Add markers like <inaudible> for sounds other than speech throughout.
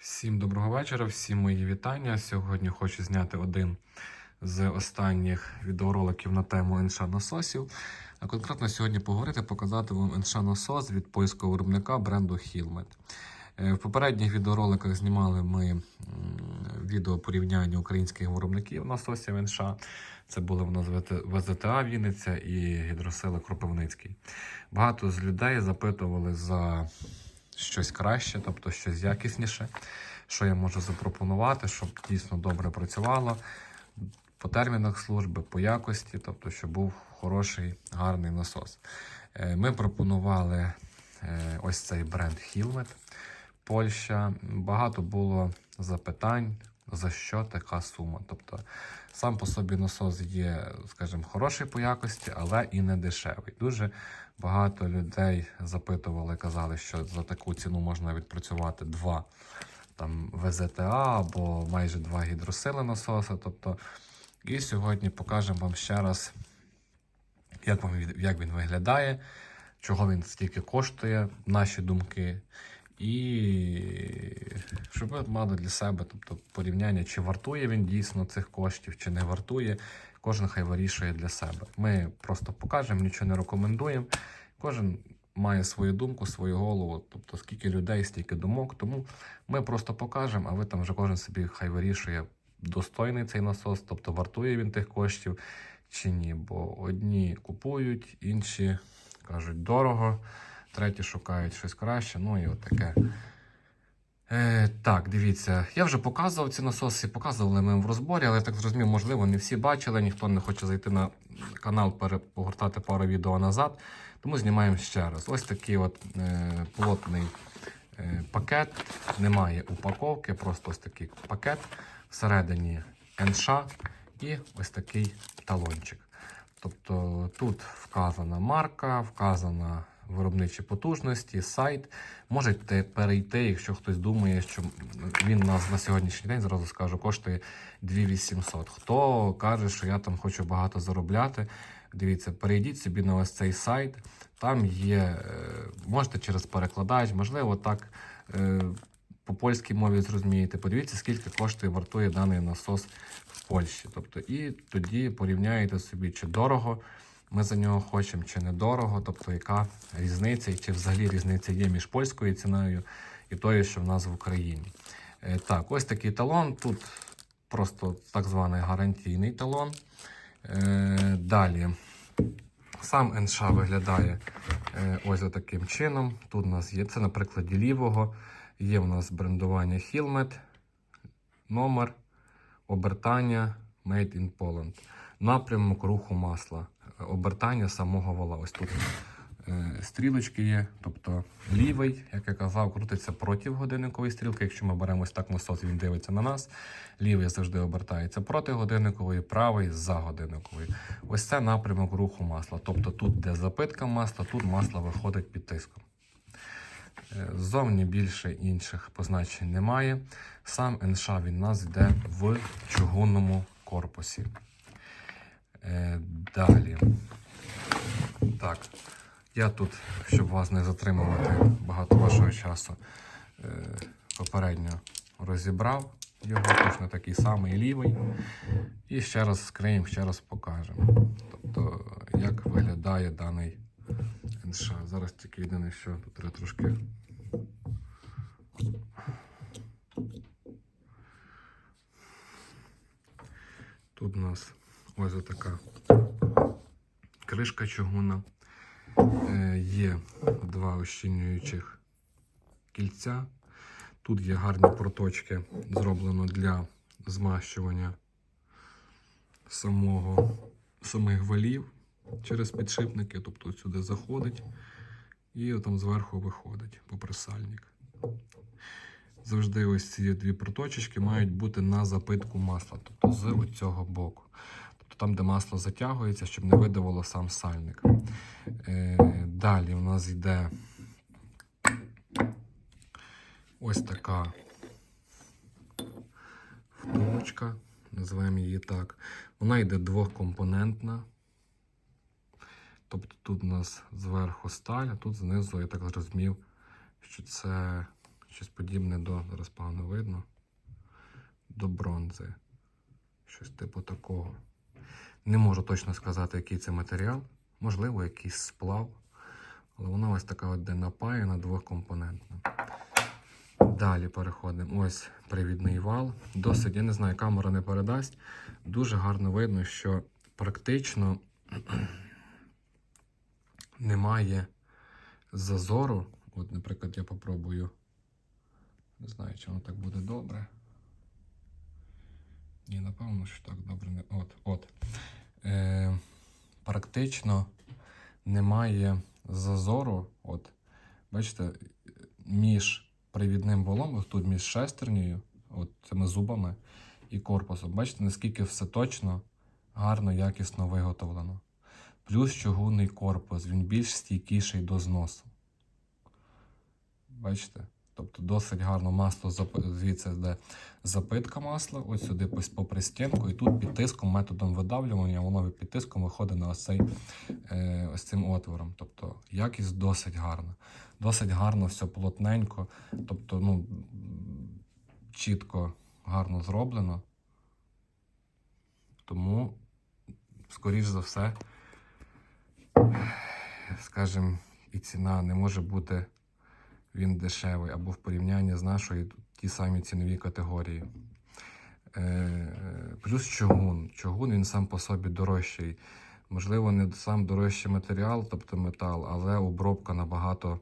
Всім доброго вечора, всім мої вітання. Сьогодні хочу зняти один з останніх відеороликів на тему НШ насосів. А конкретно сьогодні поговорити, показати вам НШ насос від польського виробника бренду Hillmet. Е, В попередніх відеороликах знімали ми відео порівняння українських виробників насосів НШ. Це були в нас ВЗТА Вінниця і гідросили Кропивницький. Багато з людей запитували за щось краще, тобто щось якісніше, що я можу запропонувати, щоб дійсно добре працювало по термінах служби, по якості, тобто, щоб був хороший, гарний насос. Е, Ми пропонували е, ось цей бренд Хілмет. Польща. Багато було запитань, за що така сума. Тобто, сам по собі насос є, скажімо, хороший по якості, але і не дешевий. Дуже багато людей запитували, казали, що за таку ціну можна відпрацювати два там ВЗТА або майже два гідросили насоси. Тобто, і сьогодні покажемо вам ще раз, як, вам, як він виглядає, чого він стільки коштує, наші думки. І щоб ви мали для себе тобто, порівняння, чи вартує він дійсно цих коштів, чи не вартує. Кожен хай вирішує для себе. Ми просто покажемо, нічого не рекомендуємо. Кожен має свою думку, свою голову, тобто скільки людей, стільки думок. Тому ми просто покажемо, а ви там вже кожен собі хай вирішує, достойний цей насос, тобто вартує він тих коштів чи ні. Бо одні купують, інші кажуть дорого, треті шукають щось краще. Ну і от. Е, так, дивіться, я вже показував ці насоси, показували ми в розборі, але я так зрозумів, можливо, не всі бачили, ніхто не хоче зайти на канал, перепогортати пару відео назад. Тому знімаємо ще раз. Ось такий от е, плотний е, пакет. Немає упаковки, просто ось такий пакет. Всередині НШ і ось такий талончик. Тобто тут вказана марка, вказана виробничі потужності, сайт. Можете перейти, якщо хтось думає, що він нас на сьогоднішній день, зразу скажу, коштує 2800. Хто каже, що я там хочу багато заробляти, дивіться, перейдіть собі на ось цей сайт. Там є, е, можете через перекладач, можливо, так е, по польській мові зрозумієте. Подивіться, скільки коштує, вартує даний насос в Польщі. Тобто, і тоді порівняєте собі, чи дорого ми за нього хочемо, чи недорого, тобто яка різниця, чи взагалі різниця є між польською ціною і тою, що в нас в Україні. Е, Так, ось такий талон. Тут просто так званий гарантійний талон. Е, Далі. Сам НШ виглядає е, ось таким чином. Тут у нас є, це на прикладі лівого. Є в нас брендування Hillmet, номер, обертання Made in Poland. Напрямок руху масла, обертання самого вала. Ось тут е, стрілочки є, тобто лівий, як я казав, крутиться проти годинникової стрілки. Якщо ми беремо ось так насос, він дивиться на нас. Лівий завжди обертається проти годинникової, правий за годинниковою. Ось це напрямок руху масла. Тобто тут, де запитка масла, тут масло виходить під тиском. Е, Ззовні більше інших позначень немає. Сам НШ він нас йде в чугунному корпусі. Е, Далі. Так. Я тут, щоб вас не затримувати багато вашого часу, е, попередньо розібрав його, точно такий самий лівий. І ще раз скриємо, ще раз покажемо. Тобто, як виглядає даний НШ. Зараз тільки єдине, що тут треба трошки. Тут у нас ось така кришка чугуна. Е, Є два ощільнюючих кільця. Тут є гарні проточки, зроблено для змащування самого, самих валів через підшипники, тобто сюди заходить і там зверху виходить поприсальник. Завжди ось ці дві проточечки мають бути на запитку масла, тобто з цього боку. Там, де масло затягується, щоб не видавало сам сальник. Е, далі у нас йде ось така втулочка, називаємо її так. Вона йде двохкомпонентна. Тобто тут у нас зверху сталь, а тут знизу, я так зрозумів, що це щось подібне до, зараз погано видно, до бронзи. Щось типу такого. Не можу точно сказати, який це матеріал. Можливо, якийсь сплав. Але вона ось така от де напаяна двохкомпонентна. Далі переходимо. Ось привідний вал. Досить, я не знаю, камера не передасть. Дуже гарно видно, що практично <clears throat> немає зазору. От, наприклад, я попробую. Не знаю, чи воно так буде добре. Ні, напевно, що так добре не. От, от. Е, практично немає зазору. От, бачите, між привідним волом, тут між шестернею, от цими зубами і корпусом. Бачите, наскільки все точно, гарно, якісно виготовлено. Плюс чугунний корпус, він більш стійкіший до зносу. Бачите? Тобто досить гарно масло звідси йде запитка масла, ось сюди попри стінку, і тут під тиском, методом видавлювання, воно під тиском виходить на ось, цей, е, ось цим отвором. Тобто якість досить гарна. Досить гарно, все плотненько, тобто, ну, чітко, гарно зроблено. Тому, скоріш за все, скажімо, і ціна не може бути він дешевий або в порівнянні з нашою ті самі цінові категорії. Е, плюс чугун. Чугун він сам по собі дорожчий. Можливо, не сам дорожчий матеріал, тобто метал, але обробка набагато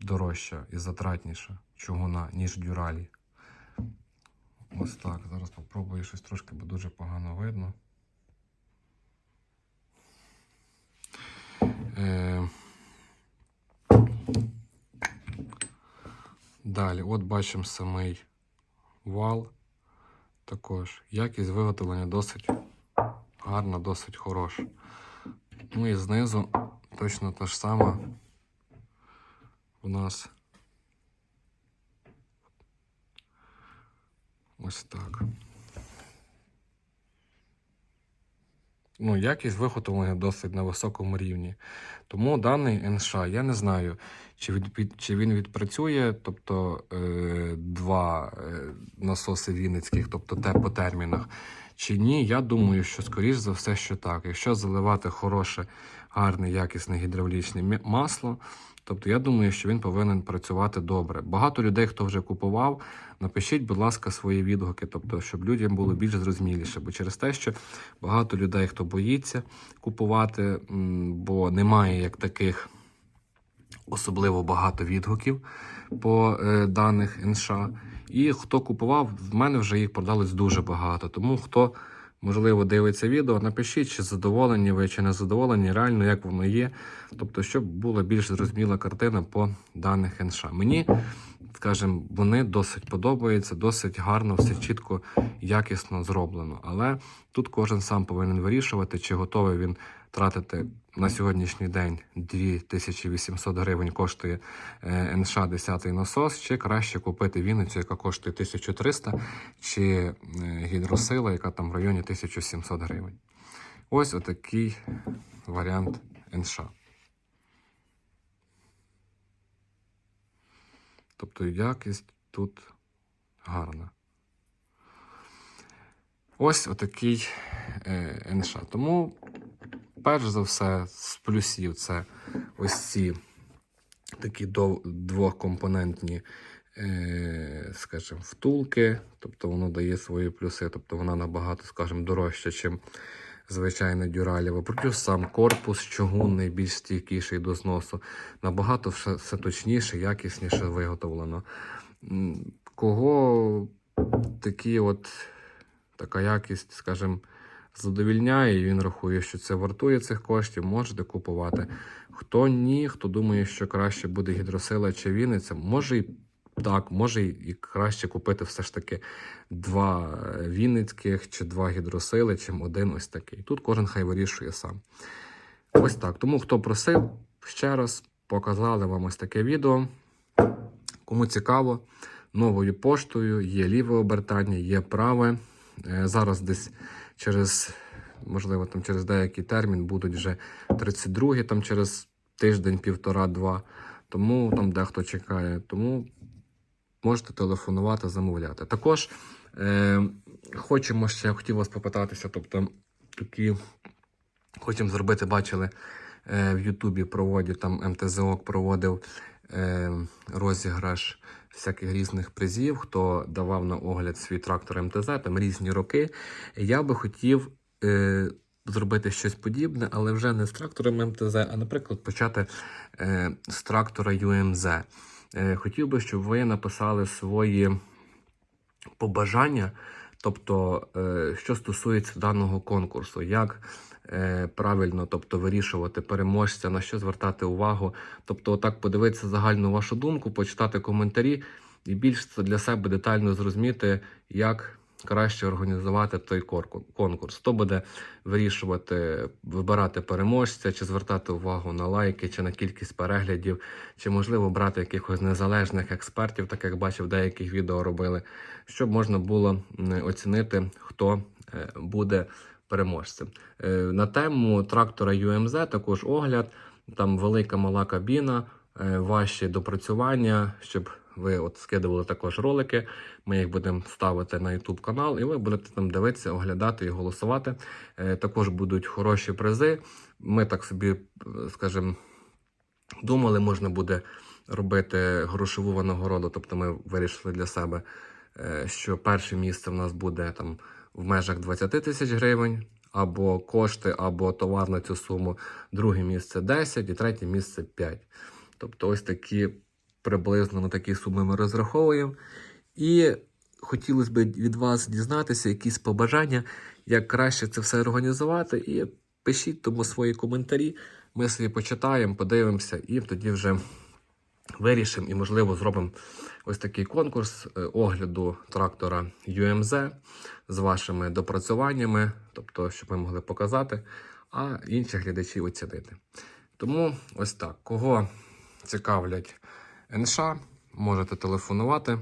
дорожча і затратніша чугуна, ніж дюралі. Ось так. Зараз попробую щось трошки, бо дуже погано видно. Е, Далі, от бачимо самий вал. Також якість виготовлення досить гарна, досить хороша. Ну і знизу точно та ж сама у нас ось так. Ну, якість виготовлення досить на високому рівні. Тому даний НШ, я не знаю, чи, від, чи він відпрацює, тобто е, два е, насоси Вінницьких, тобто те по термінах, чи ні. Я думаю, що скоріш за все, що так. Якщо заливати хороше, гарне, якісне гідравлічне масло, тобто я думаю, що він повинен працювати добре. Багато людей, хто вже купував, напишіть, будь ласка, свої відгуки, тобто, щоб людям було більш зрозуміліше. Бо через те, що багато людей, хто боїться купувати, бо немає як таких особливо багато відгуків по е, даних НШ. І хто купував, в мене вже їх продалось дуже багато. Тому хто, можливо, дивиться відео, напишіть, чи задоволені ви, чи не задоволені, реально, як воно є. Тобто, щоб була більш зрозуміла картина по даних НШ. Мені, скажімо, вони досить подобаються, досить гарно, все чітко, якісно зроблено. Але тут кожен сам повинен вирішувати, чи готовий він тратити на сьогоднішній день 2800 гривень коштує е, НШ 10 насос, чи краще купити Вінницю, яка коштує 1300, чи е, гідросила, яка там в районі 1700 гривень. Ось отакий варіант НШ. Тобто якість тут гарна. Ось отакий е, НШ. Тому, перш за все, з плюсів це ось ці такі двохкомпонентні, е, скажімо, втулки. Тобто воно дає свої плюси, тобто вона набагато, скажімо, дорожча, ніж звичайне дюралєве. Плюс сам корпус чугунний, більш стійкіший до зносу. Набагато все точніше, якісніше виготовлено. Кого такі от така якість, скажімо, задовільняє, і він рахує, що це вартує цих коштів, можете купувати. Хто ні, хто думає, що краще буде гідросила чи Вінниця, може і так, може і краще купити все ж таки два е, Вінницьких чи два гідросили, чим один ось такий. Тут кожен хай вирішує сам. Ось так. Тому хто просив, ще раз показали вам ось таке відео. Кому цікаво, новою поштою є ліве обертання, є праве. Е, Зараз десь через, можливо, там через деякий термін будуть вже 32 там через тиждень, півтора-два. Тому там дехто чекає. Тому можете телефонувати, замовляти. Також е, хочемо ще, хотів вас попитатися, тобто такі хочемо зробити, бачили е, в Ютубі проводять там МТЗО проводив е, розіграш всяких різних призів, хто давав на огляд свій трактор МТЗ, там різні роки. Я би хотів е, зробити щось подібне, але вже не з трактором МТЗ, а, наприклад, почати е, з трактора ЮМЗ. Е, хотів би, щоб ви написали свої побажання, тобто, е, що стосується даного конкурсу, як е, правильно тобто, вирішувати переможця, на що звертати увагу. Тобто, отак подивитися загальну вашу думку, почитати коментарі і більш для себе детально зрозуміти, як краще організувати той конкурс. Хто буде вирішувати, вибирати переможця, чи звертати увагу на лайки, чи на кількість переглядів, чи можливо брати якихось незалежних експертів, так як бачив, деяких відео робили, щоб можна було оцінити, хто е, буде переможцем. Е, На тему трактора UMZ також огляд, там велика мала кабіна, ваші допрацювання, щоб ви от скидували також ролики. Ми їх будемо ставити на YouTube канал, і ви будете там дивитися, оглядати і голосувати. Е, Також будуть хороші призи. Ми так собі, е, скажімо, думали, можна буде робити грошову винагороду. Тобто ми вирішили для себе, е, що перше місце в нас буде там в межах 20 тисяч гривень, або кошти, або товар на цю суму. Друге місце 10 і третє місце 5. Тобто, ось такі приблизно на такі суми ми розраховуємо. І хотілося б від вас дізнатися якісь побажання, як краще це все організувати. І пишіть тому свої коментарі. Ми собі почитаємо, подивимося, і тоді вже вирішимо і, можливо, зробимо ось такий конкурс е, огляду трактора UMZ з вашими допрацюваннями, тобто, щоб ми могли показати, а інші глядачі оцінити. Тому ось так. Кого цікавлять НШ, можете телефонувати.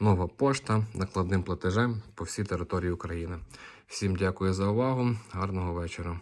Нова пошта накладним платежем по всій території України. Всім дякую за увагу. Гарного вечора.